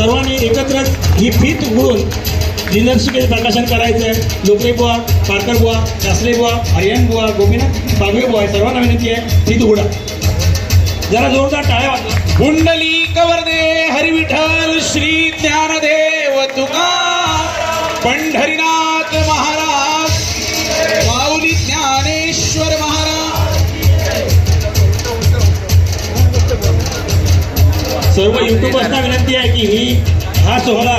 सर्वांनी एकत्रच ही फीत उघडून दिनदर्शिकेचे प्रकाशन करायचं आहे लोकरे बुवा पारकर बुवा शास्त्री बुवा हरियाण बुवा गोपीनाथ बागवे बुवा आहे सर्वांना विनंती आहे फीत उघडा. जरा जोरदार टाळ्या वाजवा. कुंडली कवरदे हरिविठ्ठल श्री ज्ञानदेव तुका पंढरीनाथ महाराज. सर्व युट्यूबर्सना विनंती आहे की ही हा सोहळा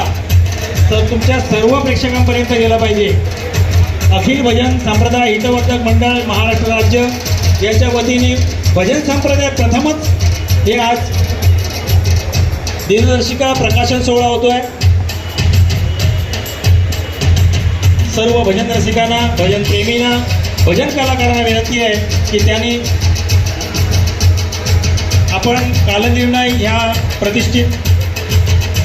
तर तुमच्या सर्व प्रेक्षकांपर्यंत गेला पाहिजे. अखिल भजन संप्रदाय हितवर्धक मंडळ महाराष्ट्र राज्य याच्या वतीने भजन संप्रदाय प्रथमच हे आज दिनदर्शिका प्रकाशन सोहळा होतोय. सर्व भजन रसिकांना भजन प्रेमींना भजन कलाकारांना विनंती आहे की त्यांनी आपण कालनिर्णय ह्या प्रतिष्ठित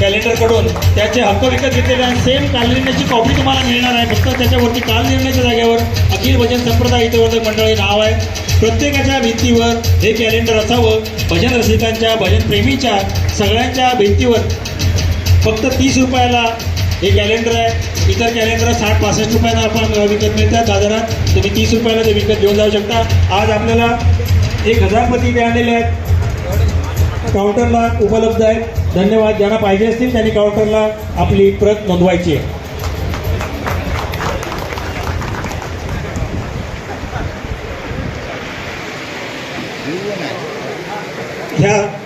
कॅलेंडरकडून त्याचे हक्क विकत घेतलेले आहे सेम कालनिर्णयाची कॉपी तुम्हाला मिळणार आहे. फक्त त्याच्यावरती कालनिर्णयाच्या जागेवर अखिल भजन संप्रदाय हितवर्धक मंडळ हे नाव आहे. प्रत्येकाच्या भिंतीवर हे कॅलेंडर असावं. भजन रसिकांच्या भजन प्रेमीच्या सगळ्यांच्या भिंतीवर फक्त तीस रुपयाला हे कॅलेंडर आहे. इतर कॅलेंडर साठ पासष्ट रुपयाला आपण विकत मिळतात. बाजारात तुम्ही तीस रुपयाला ते विकत घेऊन जाऊ शकता. आज आपल्याला एक हजारपती ते आणलेले आहेत. काउंटरला उपलब्ध आहेत. धन्यवाद. ज्यांना पाहिजे असतील त्यांनी काउंटरला आपली प्रत नोंदवायची आहे. ह्या